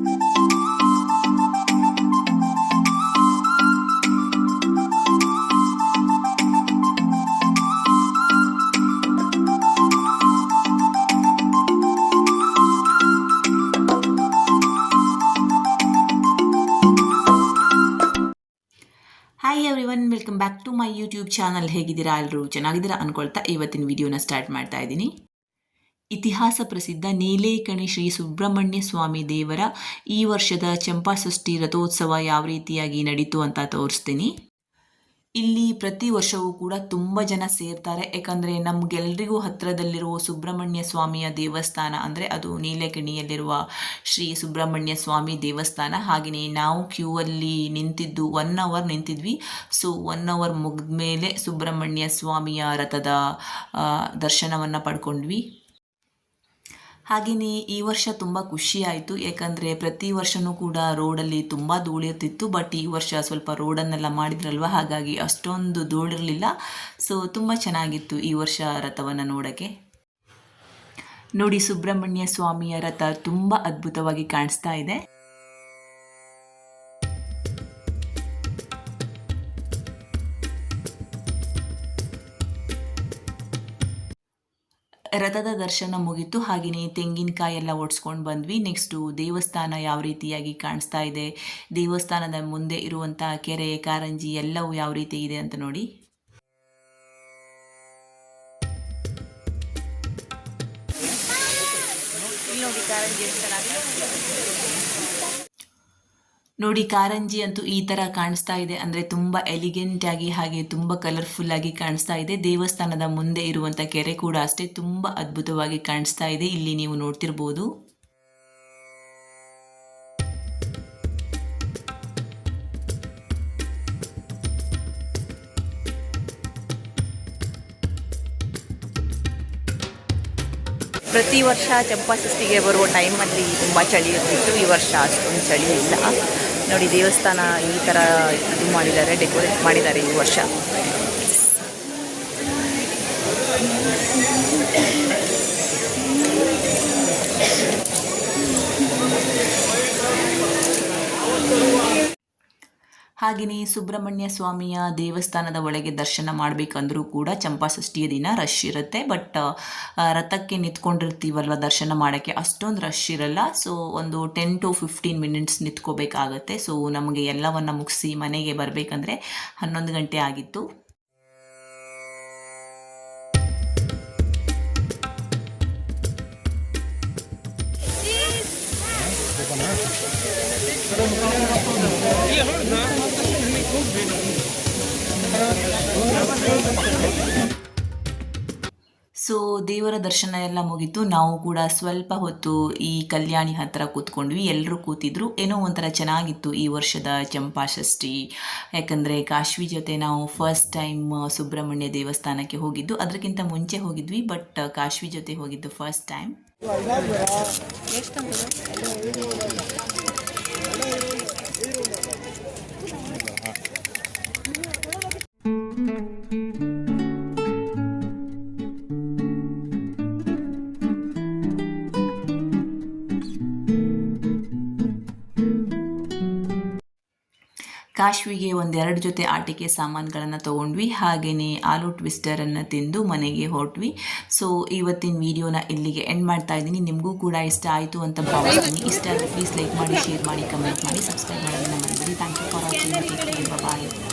Hi everyone welcome back to my YouTube channel ಹೇಗಿದ್ದೀರಾ? ಎಲ್ಲರೂ ಚೆನ್ನಾಗಿದ್ದೀರಾ? ಅನ್ಕೊಳ್ತಾ ಇವತ್ತಿನ ವಿಡಿಯೋನ ಸ್ಟಾರ್ಟ್ ಮಾಡ್ತಾ ಇದ್ದೀನಿ. ಇತಿಹಾಸ ಪ್ರಸಿದ್ಧ ನೀಲೇಕಣಿ ಶ್ರೀ ಸುಬ್ರಹ್ಮಣ್ಯ ಸ್ವಾಮಿ ದೇವರ ಈ ವರ್ಷದ ಚಂಪಾಷಷ್ಠಿ ರಥೋತ್ಸವ ಯಾವ ರೀತಿಯಾಗಿ ನಡೀತು ಅಂತ ತೋರಿಸ್ತೀನಿ. ಇಲ್ಲಿ ಪ್ರತಿ ವರ್ಷವೂ ಕೂಡ ತುಂಬ ಜನ ಸೇರ್ತಾರೆ. ಯಾಕಂದರೆ ನಮಗೆಲ್ರಿಗೂ ಹತ್ತಿರದಲ್ಲಿರುವ ಸುಬ್ರಹ್ಮಣ್ಯ ಸ್ವಾಮಿಯ ದೇವಸ್ಥಾನ ಅಂದರೆ ಅದು ನೀಲೇಕಣಿಯಲ್ಲಿರುವ ಶ್ರೀ ಸುಬ್ರಹ್ಮಣ್ಯ ಸ್ವಾಮಿ ದೇವಸ್ಥಾನ. ಹಾಗೆಯೇ ನಾವು ಕ್ಯೂ ಅಲ್ಲಿ ನಿಂತಿದ್ದು ಒನ್ ಅವರ್ ನಿಂತಿದ್ವಿ. ಸೊ ಒನ್ ಅವರ್ ಮುಗಿದ ಮೇಲೆ ಸುಬ್ರಹ್ಮಣ್ಯ ಸ್ವಾಮಿಯ ರಥದ ದರ್ಶನವನ್ನು ಪಡ್ಕೊಂಡ್ವಿ. ಹಾಗೆಯೇ ಈ ವರ್ಷ ತುಂಬ ಖುಷಿ ಆಯಿತು. ಯಾಕಂದರೆ ಪ್ರತಿ ವರ್ಷವೂ ಕೂಡ ರೋಡಲ್ಲಿ ತುಂಬ ಧೂಳಿರ್ತಿತ್ತು ಬಟ್ ಈ ವರ್ಷ ಸ್ವಲ್ಪ ರೋಡನ್ನೆಲ್ಲ ಮಾಡಿದ್ರಲ್ವ? ಹಾಗಾಗಿ ಅಷ್ಟೊಂದು ಧೂಳಿರಲಿಲ್ಲ. ಸೊ ತುಂಬ ಚೆನ್ನಾಗಿತ್ತು ಈ ವರ್ಷ ರಥವನ್ನು ನೋಡೋಕ್ಕೆ. ನೋಡಿ ಸುಬ್ರಹ್ಮಣ್ಯ ಸ್ವಾಮಿಯ ರಥ ತುಂಬ ಅದ್ಭುತವಾಗಿ ಕಾಣಿಸ್ತಾ ಇದೆ. ರಥದ ದರ್ಶನ ಮುಗೀತು, ಹಾಗೆಯೇ ತೆಂಗಿನಕಾಯಿ ಎಲ್ಲ ಒಡ್ಸ್ಕೊಂಡು ಬಂದ್ವಿ. ನೆಕ್ಸ್ಟು ದೇವಸ್ಥಾನ ಯಾವ ರೀತಿಯಾಗಿ ಕಾಣಿಸ್ತಾ ಇದೆ, ದೇವಸ್ಥಾನದ ಮುಂದೆ ಇರುವಂಥ ಕೆರೆ, ಕಾರಂಜಿ ಎಲ್ಲವೂ ಯಾವ ರೀತಿ ಇದೆ ಅಂತ ನೋಡಿ. ನೋಡಿ ಕಾರಂಜಿ ಅಂತೂ ಈ ತರ ಕಾಣಿಸ್ತಾ ಇದೆ. ಅಂದ್ರೆ ತುಂಬಾ ಎಲಿಗೆಂಟ್ ಆಗಿ ಹಾಗೆ ತುಂಬಾ ಕಲರ್ಫುಲ್ ಆಗಿ ಕಾಣಿಸ್ತಾ ಇದೆ. ದೇವಸ್ಥಾನದ ಮುಂದೆ ಇರುವಂತ ಕೆರೆ ಕೂಡ ಅಷ್ಟೇ ತುಂಬಾ ಅದ್ಭುತವಾಗಿ ಕಾಣಿಸ್ತಾ ಇದೆ. ಇಲ್ಲಿ ನೀವು ನೋಡ್ತಿರ್ಬೋದು. ಪ್ರತಿ ವರ್ಷ ಚಂಪಾಷಷ್ಠಿಗೆ ಬರುವ ಟೈಮಲ್ಲಿ ತುಂಬ ಚಳಿ ಇರ್ತಿತ್ತು. ಈ ವರ್ಷ ಅಷ್ಟೊಂದು ಚಳಿ ಇಲ್ಲ. ನೋಡಿ ದೇವಸ್ಥಾನ ಈ ಥರ ಇದು ಮಾಡಿದ್ದಾರೆ ಡೆಕೋರೇಟ್ ಮಾಡಿದ್ದಾರೆ ಈ ವರ್ಷ. ಹಾಗೆಯೇ ಸುಬ್ರಹ್ಮಣ್ಯ ಸ್ವಾಮಿಯ ದೇವಸ್ಥಾನದ ಒಳಗೆ ದರ್ಶನ ಮಾಡಬೇಕಂದ್ರೂ ಕೂಡ ಚಂಪಾಷಷ್ಠಿಯ ದಿನ ರಶ್ ಇರುತ್ತೆ. ಬಟ್ ರಥಕ್ಕೆ ನಿಂತ್ಕೊಂಡಿರ್ತೀವಲ್ವ ದರ್ಶನ ಮಾಡೋಕ್ಕೆ? ಅಷ್ಟೊಂದು ರಶ್ ಇರಲ್ಲ. ಸೊ ಒಂದು ಟೆನ್ ಟು ಫಿಫ್ಟೀನ್ ಮಿನಿಟ್ಸ್ ನಿಂತ್ಕೋಬೇಕಾಗತ್ತೆ. ಸೊ ನಮಗೆ ಎಲ್ಲವನ್ನು ಮುಗಿಸಿ ಮನೆಗೆ ಬರಬೇಕಂದ್ರೆ ಹನ್ನೊಂದು ಗಂಟೆ ಆಗಿತ್ತು. ಸೊ ದೇವರ ದರ್ಶನ ಎಲ್ಲ ಮುಗೀತು. ನಾವು ಕೂಡ ಸ್ವಲ್ಪ ಹೊತ್ತು ಈ ಕಲ್ಯಾಣಿ ಹತ್ರ ಕೂತ್ಕೊಂಡ್ವಿ. ಎಲ್ಲರೂ ಕೂತಿದ್ರು. ಏನೋ ಒಂಥರ ಚೆನ್ನಾಗಿತ್ತು ಈ ವರ್ಷದ ಚಂಪಾಷಷ್ಠಿ. ಯಾಕಂದರೆ ಕಾಶ್ವಿ ಜೊತೆ ನಾವು ಫಸ್ಟ್ ಟೈಮ್ ಸುಬ್ರಹ್ಮಣ್ಯ ದೇವಸ್ಥಾನಕ್ಕೆ ಹೋಗಿದ್ದು. ಅದಕ್ಕಿಂತ ಮುಂಚೆ ಹೋಗಿದ್ವಿ ಬಟ್ ಕಾಶ್ವಿ ಜೊತೆ ಹೋಗಿದ್ದು ಫಸ್ಟ್ ಟೈಮ್ ಕಾಶ್ವಿಗೆ ಒಂದೆರಡು ಜೊತೆ ಆಟಿಕೆ ಸಾಮಾನುಗಳನ್ನು ತೊಗೊಂಡ್ವಿ. ಹಾಗೆಯೇ ಆಲೂ ಟ್ವಿಸ್ಟರನ್ನು ತಿಂದು ಮನೆಗೆ ಹೊರಟ್ವಿ. ಸೊ ಇವತ್ತಿನ ವಿಡಿಯೋನ ಇಲ್ಲಿಗೆ ಎಂಡ್ ಮಾಡ್ತಾ ಇದ್ದೀನಿ. ನಿಮಗೂ ಕೂಡ ಇಷ್ಟ ಆಯಿತು ಅಂತ ಭಾವಿಸ್ತೀನಿ. ಇಷ್ಟ ಆದರೆ ಪ್ಲೀಸ್ ಲೈಕ್ ಮಾಡಿ ಶೇರ್ ಮಾಡಿ ಕಮೆಂಟ್ ಮಾಡಿ ಸಬ್ಸ್ಕ್ರೈಬ್ ಮಾಡೋದನ್ನು ಮರಿಬೇಡಿ. Thank you for watching